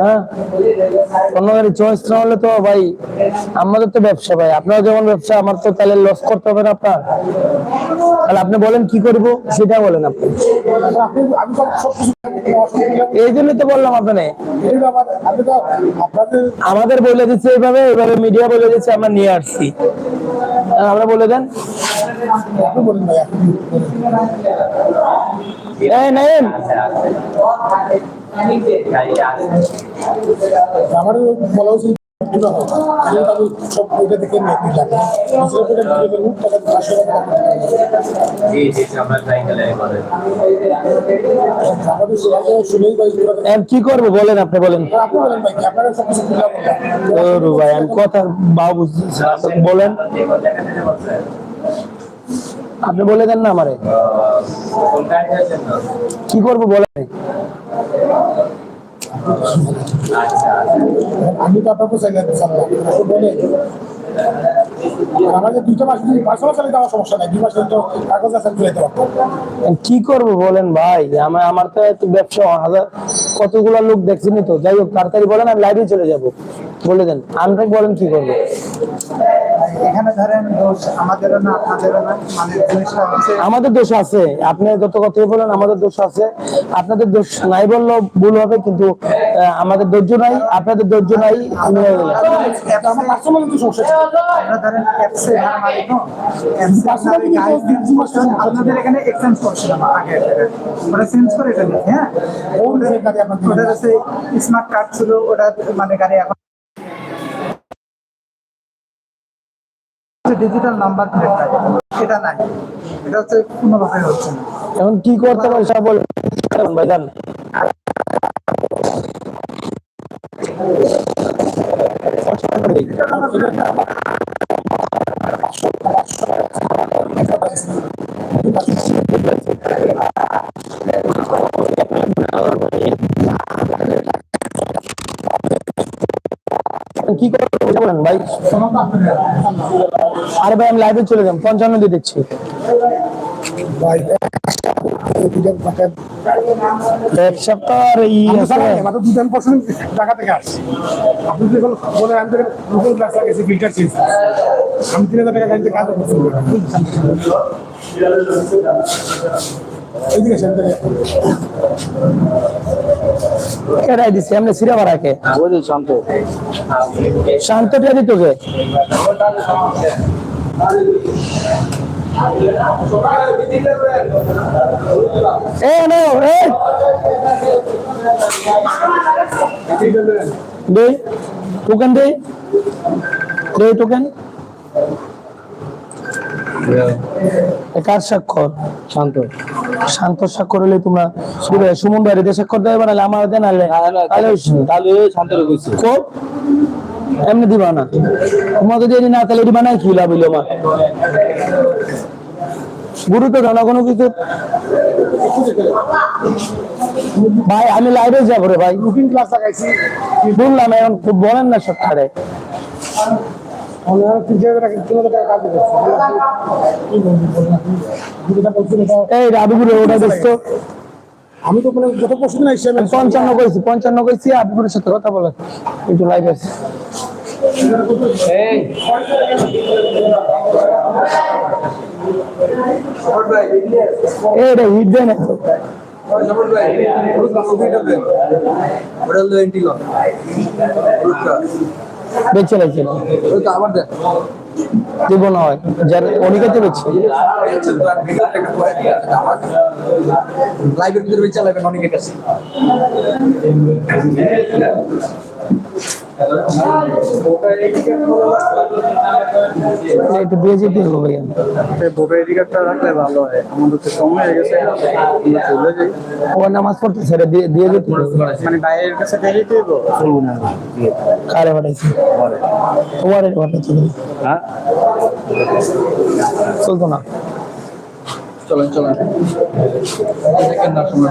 হ্যাঁ? অন্য তো ভাই, আমাদের তো ব্যবসা ভাই। আপনার যেমন ব্যবসা, আমার তো তাহলে লস করতে হবে না আপনার? তাহলে আপনি বলেন কি করব, সেটা বলেন আপনি। এই জন্যই তো বললাম আপনাকে। আপনি আমাদের বলে দিচ্ছে এইভাবে এইভাবে মিডিয়া বলে দিচ্ছে, আমরা নিয়ে আসছি। আমরা বলে দেন। এই নেন আমার বলা উচিত সব দেখে নিয়ে কি করব বলেন আপনি বলেন। ভাই আমি কথা বাবু বলেন। আপনি বলে দেন না আমারে। কি করব বলেন? আমি তো সমস্যা দুই মাসের কাগজ আছে কি করব বলেন ভাই? আমার আমার তো এত ব্যবসা, হাজার কতগুলো লোক দেখছেনি তো। যাই হোক, তাড়াতাড়ি বলেন, আমি লাইভে চলে যাব। বলে দেন। আপনি বলেন কি করব? এখানে ধরেন দোষ আমাদেরও না আপনাদেরও না মানে জিনিসটা হচ্ছে আমাদের দোষ আছে। আপনি যত কথাই বলেন আমাদের দোষ আছে। আপনাদের দোষ নাই বললেও ভুল হবে কিন্তু আমাদের ধৈর্য নাই আপনাদের ধৈর্য নাই হয়ে আপনাদের এখানে এক্সচেঞ্জ করছিলাম আগে ওটা চেঞ্জ করে এটা হ্যাঁ? কোন গাড়ি আপনার স্মার্ট কার্ড ছিল ওটা মানে গাড়ি এখন ডিজিটাল নাম্বার প্লেট এটা নাই। এটা হচ্ছে কোনোভাবে হচ্ছে না। এখন কি করতে পারি সব বলেন। ভাই জান কি করতে বলেন ভাই আরে ভাই আমি লাইভে চলে যাম পঞ্চান্ন দিয়ে দিচ্ছি। আর ই আছে। থেকে আসছে। আপনি বলে আমি তো গুগল গ্লাস লাগাইছি ফিল্টার চেঞ্জ আমি তিন হাজার টাকা গাড়িতে কাজ করছি এইদিকে সেন্টারে কেটাই দিছে এমনি সিরা বাড়াকে শান্ত। শান্তটা দিত দে টোকেন দে দে টোকেন কার স্বাক্ষর? শান্ত শান্ত স্বাক্ষর হলে তোমরা সুমন বাড়িতে স্বাক্ষর দেবে না আমার দেন তাহলে শান্ত কইছি এমনি দিবা না। তোমার যদি এটি না তাহলে এটি বানাই কি লাভ হইল আমার? গুরু তো জানা কোনো কিছু? ভাই আমি লাইভে যাব রে ভাই। কুকিং ক্লাস লাগাইছি বললাম এখন খুব বলেন না সব ছাড়ে। বলুন এই রাবিগুলো ওটা দেখতো আমি তো মানে যত প্রশ্ন নাই পঞ্চান্ন করেছি পঞ্চান্ন করেছি আপনার সাথে কথা বলে একটু লাইভ আছে। এই। রে হিট দেয় না তো। বেচে। লাগছে না দিব না হয়। যার অনিকাতে বেচছে লাইভের ভিতরে চালাবেন অনেকের কাছে একটু যেতে হবে ভাইয়া। ভোটার রাখলে ভালো হয়। আমাদের তো সময় হয়ে গেছে আমরা চলে যাই। ও নামাজ পড়তে সেটা দিয়ে দিয়ে যেতে মানে ভাইয়ের কাছে ডেলি দিব কারে পাঠাইছি? তোমার। পাঠাইছি। হ্যাঁ? চলতো না। চলেন চলেন। দেখেন না সময়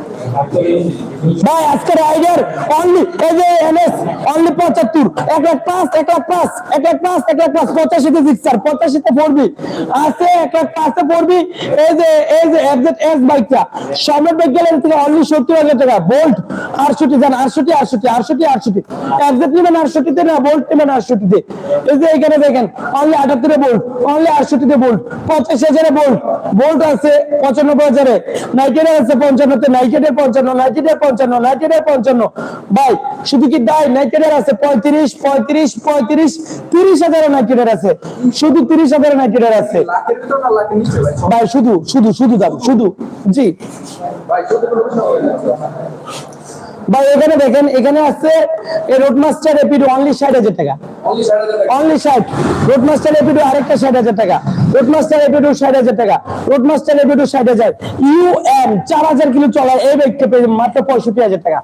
ভাই আজকে রাইডার অনলি এই যে এনএস অনলি পঁচাত্তর, এক লাখ পাঁচ, এক লাখ পাঁচ, এক লাখ পাঁচ, এক লাখ পড়বি। আছে লাখ পড়বি, এই যে এই যে এফজেড এস বাইকটা গ্যালারি থেকে অনলি সত্তর হাজার টাকা, বোল্ট এফজেড না, বোল্ট নেবেন আটষট্টিতে। এই যে এখানে দেখেন অনলি আটাত্তরে বোল্ট অনলি আটষট্টিতে বোল্ট, পঁচাশি হাজারে বোল্ট বোল্ট আছে পঁচানব্বই হাজারে নাইকেটের আছে পঞ্চান্নতে নাইকেটের পঞ্চান্ন নাইটের পঞ্চান্ন নাইটের পঞ্চান্ন। ভাই, শুধু কি দায়? নাইটের আছে পঁয়ত্রিশ পঁয়ত্রিশ পঁয়ত্রিশ, তিরিশ হাজার নাইটের আছে। শুধু তিরিশ হাজার নাইটের আছে। ভাই, শুধু শুধু শুধু দাম, শুধু। জি। ভাই এখানে দেখেন এখানে আছে এই রোডমাস্টার এপিড অনলি ষাট হাজার টাকা। অনলি ষাট রোডমাস্টার এপিডো আরেকটা ষাট হাজার টাকা। রোডমাস্টার এপিডো ষাট হাজার টাকা। রোডমাস্টার এপিডো ষাট হাজার। ইউএম চার হাজার কিলো চলার এই বাইকটা পেয়ে মাত্র পঁয়ষট্টি হাজার টাকা।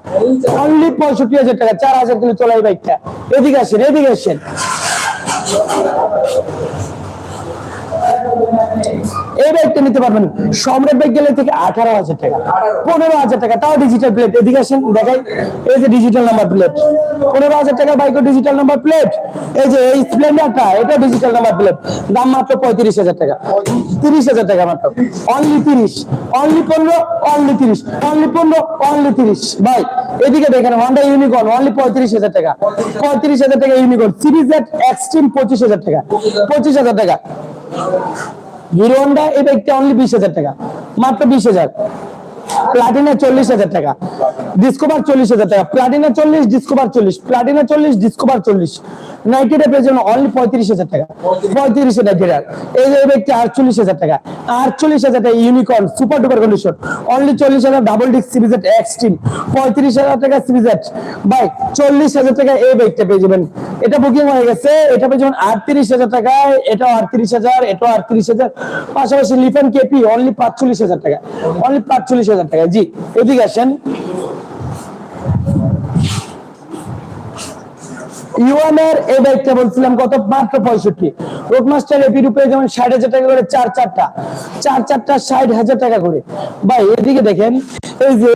অনলি পঁয়ষট্টি হাজার টাকা চার হাজার কিলো চলা এই বাইকটা এদিকে আসেন এদিকে আসেন। এই বাইকটা নিতে পারবেন। সম্রাট বাইক গেলে থেকে আঠারো হাজার টাকা, পনেরো হাজার টাকা। তাও ডিজিটাল প্লেট এদিকে আসেন, দেখাই। এই যে ডিজিটাল নাম্বার প্লেট পনেরো হাজার টাকা বাইকের ডিজিটাল নাম্বার প্লেট এই যে, এই স্প্লেন্ডারটা এটা ডিজিটাল নাম্বার প্লেট দাম মাত্র পঁয়ত্রিশ হাজার টাকা। তিরিশ হাজার টাকা মাত্র। অনলি তিরিশ। অনলি পনেরো অনলি তিরিশ। অনলি পনেরো অনলি তিরিশ। ভাই, এদিকে দেখেন হন্ডা ইউনিকর্ন অনলি পঁয়ত্রিশ হাজার টাকা। পঁয়ত্রিশ হাজার টাকা ইউনিকর্ন সিরিজ এক্সট্রিম পঁচিশ হাজার টাকা। পঁচিশ হাজার টাকা। হিরো হন্ডা এই বাইকটা অনলি বিশ হাজার টাকা। মাত্র বিশ হাজার। প্লাটিনা চল্লিশ হাজার টাকা। ডিসকোভার চল্লিশ হাজার টাকা। প্লাটিনা চল্লিশ ডিসকোভার চল্লিশ। প্লাটিনা চল্লিশ ডিসকোভার চল্লিশ। নাইটের পেছনে অনলি পঁয়ত্রিশ হাজার টাকা। পঁয়ত্রিশ নাইটের এই যে ব্যক্তি আটচল্লিশ হাজার টাকা। আটচল্লিশ হাজার টাকা unicorn super duper condition only চল্লিশ হাজার ডাবল ডিস্ক সিরিজেট এক্সট্রিম পঁয়ত্রিশ হাজার টাকা সিরিজেট বাই চল্লিশ হাজার টাকা এই বাইকটা পেয়ে যাবেন। এটা বুকিং হয়ে গেছে। এটা পেয়ে যাবেন আটত্রিশ হাজার টাকায়। এটাও আটত্রিশ হাজার, এটাও আটত্রিশ হাজার। পাশাপাশি লিফেন কেপি অনলি পাঁচচল্লিশ হাজার টাকা। অনলি পাঁচচল্লিশ হাজার টাকা জি, এদিকে আসেন। ইউএনের এই বাইকটা বলছিলাম কত মাত্র পঁয়ষট্টি। রোডমাস্টার এপি রূপে যেমন ষাট হাজার টাকা করে চার চারটা চার চারটা ষাট হাজার টাকা করে। ভাই, এদিকে দেখেন, এই যে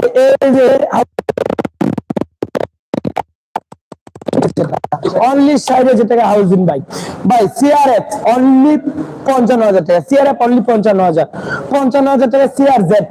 এই যে অনলি ষাট হাজার টাকা হাউজিং বাইক ভাই সিআরএফ অনলি পঞ্চান্ন হাজার টাকা সিআরএফ অনলি পঞ্চান্ন হাজার পঞ্চান্ন হাজার টাকা সিআর জেড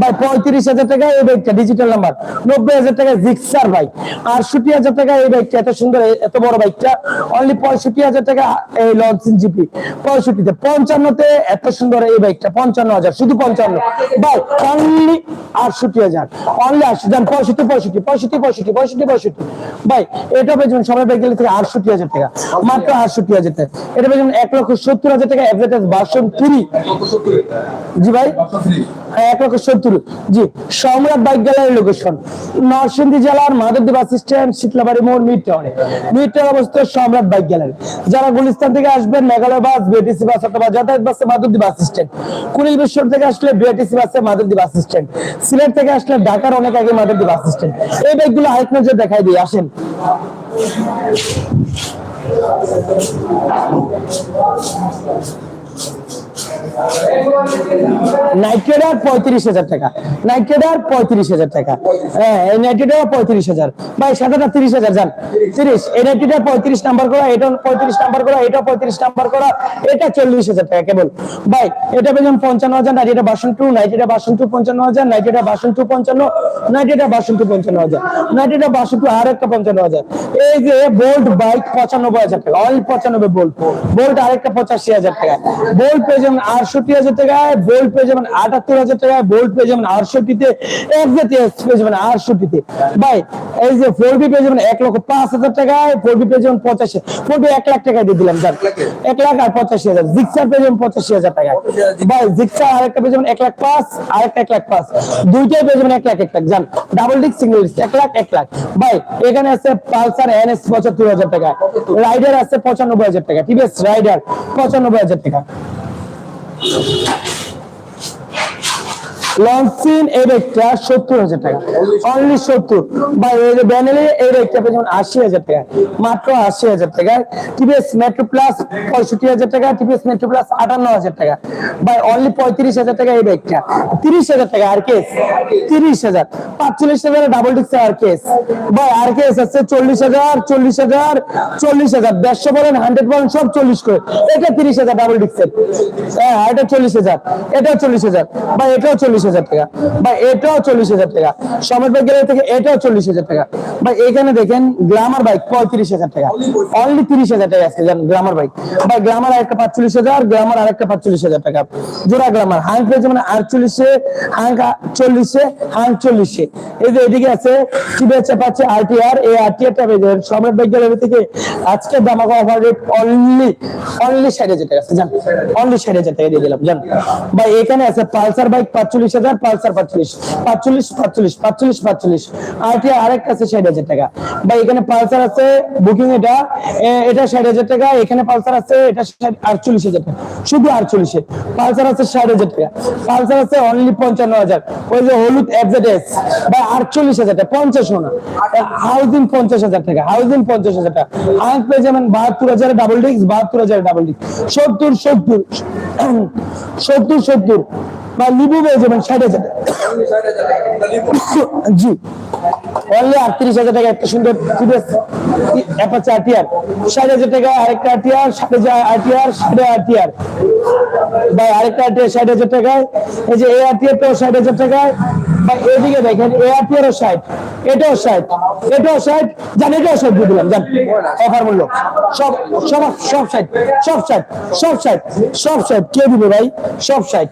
ভাই পঁয়ত্রিশ হাজার টাকা এই বাইকটা ডিজিটাল নাম্বার নব্বই হাজার টাকা জিক্সার বাইক আটষট্টি হাজার টাকা এই বাইকটা, এত সুন্দর, এত বড় বাইকটা অনলি পঁয়ষট্টি হাজার টাকা এই লঞ্চিং জিপি পঁয়ষট্টিতে, পঞ্চান্নতে এত সুন্দর এই বাইকটা, পঞ্চান্ন হাজার, শুধু পঞ্চান্ন, ভাই অনলি আটষট্টি হাজার অনলি আটষট্টি যান পঁয়ষট্টি পঁয়ষট্টি পঁয়ষট্টি পঁয়ষট্টি পঁয়ষট্টি পঁয়ষট্টি, ভাই, এটা পেয়েছেন সবাই বাইক গেলে থেকে আটষট্টি হাজার টাকা, মাত্র আটষট্টি হাজার টাকা, এটা পেয়েছেন এক লক্ষ সত্তর হাজার টাকা হ্যাঁ এক লক্ষ জি, সম্রাট বাইক গ্যালারি লোকেশন নরসিংদী জেলার মাধবদী বাস স্ট্যান্ড শীতলাবাড়ি মোড় মিড টাউনে মিড টাউন অবস্থিত সম্রাট বাইক গ্যালারি যারা গুলিস্তান থেকে আসবেন, মেঘালয় বাস বিএটিসি বাস অথবা যাতায়াত বাসে মাধবদী বাস স্ট্যান্ড কুড়িল বিশ্বর থেকে আসলে বিএটিসি বাসে মাধবদী বাস স্ট্যান্ড সিলেট থেকে আসলে ঢাকার অনেক আগে মাধবদী বাস স্ট্যান্ড এই বাইকগুলো হাইট নজর দেখাই দিই আসেন। Thank you. নাইট্রেডার পঁয়ত্রিশ হাজার টাকা। নাইট্রেডার পঁয়ত্রিশ হাজার টাকা। হ্যাঁ এই পঁয়ত্রিশ হাজার। ভাই সাদাটা তিরিশ হাজার, যান। তিরিশ, এই নাইট্রেডা পঁয়ত্রিশ নাম্বার করা, এটা পঁয়ত্রিশ নাম্বার করা, এটা পঁয়ত্রিশ নাম্বার করা, এটা চল্লিশ হাজার টাকা, কেবল। ভাই, এটা পেয়েছেন পঞ্চান্ন হাজার নাইট্রেডা বাসন টু নাইট্রেডা বাসন টু পঞ্চান্ন হাজার নাইট্রেডা বাসন টু পঞ্চান্ন নাইট্রেডা বাসন টু পঞ্চান্ন হাজার নাইট্রেডা বাসন টু আর একটা পঞ্চান্ন হাজার। এই যে বোল্ট বাইক পঁচানব্বই হাজার টাকা অল পঁচানব্বই বোল্ট বোল্ট আরেকটা পঁচাশি হাজার টাকা। বোল্ট পেয়ে যাবেন আটষট্টি হাজার টাকায় বোল্ট পেয়ে যাবেন আটাত্তর হাজার টাকায় বোল্ট পেয়ে যাবেন আটষট্টিতে একজাতি পেয়ে যাবেন আটষট্টিতে। ভাই এই যে ফোর বি পেয়ে যাবেন এক লক্ষ পাঁচ হাজার টাকায় ফোর বি পেয়ে যাবেন পঁচাশি ফোর বি এক লাখ টাকায় দিয়ে দিলাম যান। এক লাখ? আর পঁচাশি হাজার। জিক্সার পেয়ে যাবেন পঁচাশি হাজার টাকায়। ভাই জিক্সার আরেকটা পেয়ে যাবেন এক লাখ পাঁচ আরেকটা এক লাখ পাঁচ। দুইটাই পেয়ে যাবেন এক লাখ এক লাখ যান। ডাবল ডিক সিঙ্গেল এক লাখ এক লাখ। ভাই এখানে আছে পালসার এনএস পঁচাত্তর হাজার টাকা। রাইডার আছে পঁচানব্বই হাজার টাকা। টিভিএস রাইডার পঁচানব্বই হাজার টাকা। Thank you. লঞ্চিন এই রেটটা সত্তর হাজার টাকা। অনলি সত্তর। বা ব্যানেলে এই রেটটা যেমন আশি হাজার টাকা। মাত্র আশি হাজার টাকা। টিভিএস মেট্রো প্লাস পঁয়ষট্টি হাজার টাকা টিভিএস মেট্রো প্লাস আটান্ন হাজার টাকা। বা অনলি পঁয়ত্রিশ হাজার টাকা এই ব্যাগটা তিরিশ হাজার টাকা আর কেস তিরিশ হাজার। পাঁচচল্লিশ হাজার ডাবল ডিক্স আর কেস বা আর কেস আছে চল্লিশ হাজার চল্লিশ হাজার চল্লিশ হাজার। দেড়শো বলেন হান্ড্রেড বলেন, সব চল্লিশ করে। এটা তিরিশ হাজার ডাবল ডিক্সের হ্যাঁ এটা চল্লিশ হাজার। এটাও চল্লিশ হাজার। বা এটাও চল্লিশ হাজার টাকা। বা এটাও চল্লিশ হাজার টাকা। সমেত বাইক গ্যালারি থেকে এটাও চল্লিশ হাজার টাকা। বা এখানে দেখেন গ্লামার বাইক পঁয়ত্রিশ হাজার টাকা। অনলি তিরিশ হাজার টাকা আছে গ্লামার বাইক। বা গ্লামার আরেকটা পাঁচচল্লিশ হাজার গ্লামার আরেকটা পাঁচচল্লিশ হাজার টাকা। জোড়া গ্লামার হাঙ্ক পেয়েছে মানে আটচল্লিশে হাঙ্ক চল্লিশে হাঙ্ক চল্লিশে। এই যে এদিকে আছে বেচে পাচ্ছে আরটিআর। এই আরটিআরটা পেয়ে যাবেন সম্রাট বাইক গ্যালারি থেকে আজকে দামাকা অফার রেট অনলি অনলি ষাট হাজার টাকা আছে, জান। অনলি ষাট হাজার টাকা দিয়ে দিলাম, জান। বা এখানে আছে পালসার বাইক পাঁচচল্লিশ হাজার পালসার পাঁচচল্লিশ পাঁচচল্লিশ পাঁচচল্লিশ পাঁচচল্লিশ পাঁচচল্লিশ। আরটিআর আরেকটা আছে ষাট হাজার টাকা। বা এখানে পালসার আছে বুকিং এটা এটা ষাট হাজার টাকা, এখানে পালসার আছে, এটা আটচল্লিশ হাজার টাকা। শুধু আটচল্লিশে। পালসার আছে ষাট হাজার টাকা। পালসার আছে অনলি পঞ্চান্ন হাজার। ওই যে হলুদ এফজেডএস বা আটচল্লিশ হাজার টাকা, পঞ্চাশ না। হাউজিং পঞ্চাশ হাজার টাকা হাউজিং পঞ্চাশ হাজার টাকা। আঙ্ক পেয়ে যাবেন বাহাত্তর হাজার ডাবল ডিস্ক বাহাত্তর হাজার ডাবল ডিস্ক সত্তর সত্তর সত্তর সত্তর। বা লিবু পেয়ে যাবেন ষাট হাজার জি। অনলি আটত্রিশ হাজার টাকা একটা সুন্দর টিভিএস অ্যাপাচে আরটিআর ষাট হাজার টাকা আরেকটা আরটিআর ষাট হাজার আরটিআর ষাট আরটিআর বা আরেকটা আরটিআর ষাট হাজার টাকায়। এই যে এই আরটিআরটাও ষাট হাজার টাকায়। বা এদিকে দেখেন, এই আরটিআরও ষাট, এটাও ষাট এটাও ষাট, জান, এটাও দিয়ে দিলাম, জান। অফার মূল্য। সব সব সব ষাট সব ষাট সব ষাট সব ষাট। কে দিবে ভাই? সব ষাট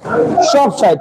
সব ষাট।